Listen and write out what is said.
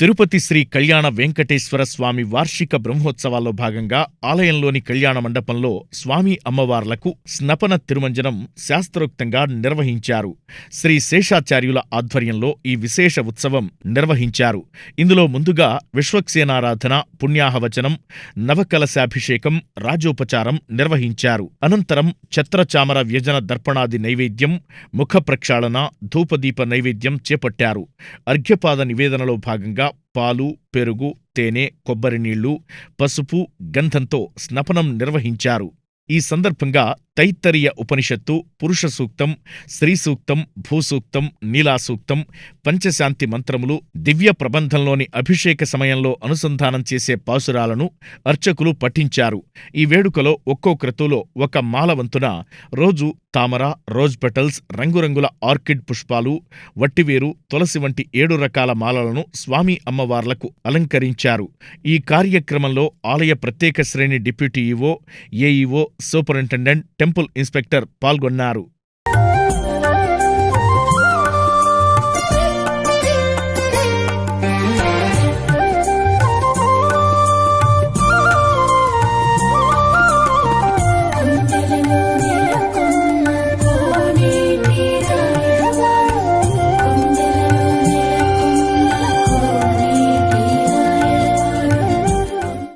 తిరుపతి శ్రీ కళ్యాణ వెంకటేశ్వర స్వామి వార్షిక బ్రహ్మోత్సవాల్లో భాగంగా ఆలయంలోని కళ్యాణ మండపంలో స్వామి అమ్మవార్లకు స్నపన తిరుమంజనం శాస్త్రోక్తంగా నిర్వహించారు. శ్రీ శేషాచార్యుల ఆధ్వర్యంలో ఈ విశేష ఉత్సవం నిర్వహించారు. ఇందులో ముందుగా విశ్వక్సేనారాధన పుణ్యాహవచనం నవకలశాభిషేకం రాజోపచారం నిర్వహించారు. అనంతరం ఛత్రచామర వ్యజన దర్పణాది నైవేద్యం ముఖ ప్రక్షాళన ధూపదీప నైవేద్యం చేపట్టారు. అర్ఘ్యపాద నివేదనలో భాగంగా పాలు పెరుగు తేనె కొబ్బరి నీళ్ళు పసుపు గంధంతో స్నపనం నిర్వహించారు. ఈ సందర్భంగా తైత్తరీయ ఉపనిషత్తు పురుష సూక్తం స్త్రీ సూక్తం భూసూక్తం నీలాసూక్తం పంచశాంతి మంత్రములు దివ్య ప్రబంధంలోని అభిషేక సమయంలో అనుసంధానం చేసే పాసురాలను అర్చకులు పఠించారు. ఈ వేడుకలో ఒక్కో క్రతువులో ఒక మాలవంతున రోజు తామర రోజ్ పెటల్స్ రంగురంగుల ఆర్కిడ్ పుష్పాలు వట్టివేరు తులసి వంటి ఏడు రకాల మాలలను స్వామి అమ్మవార్లకు అలంకరించారు. ఈ కార్యక్రమంలో ఆలయ ప్రత్యేక శ్రేణి deputy EO AEO superintendent temple inspector పాల్గొన్నారు.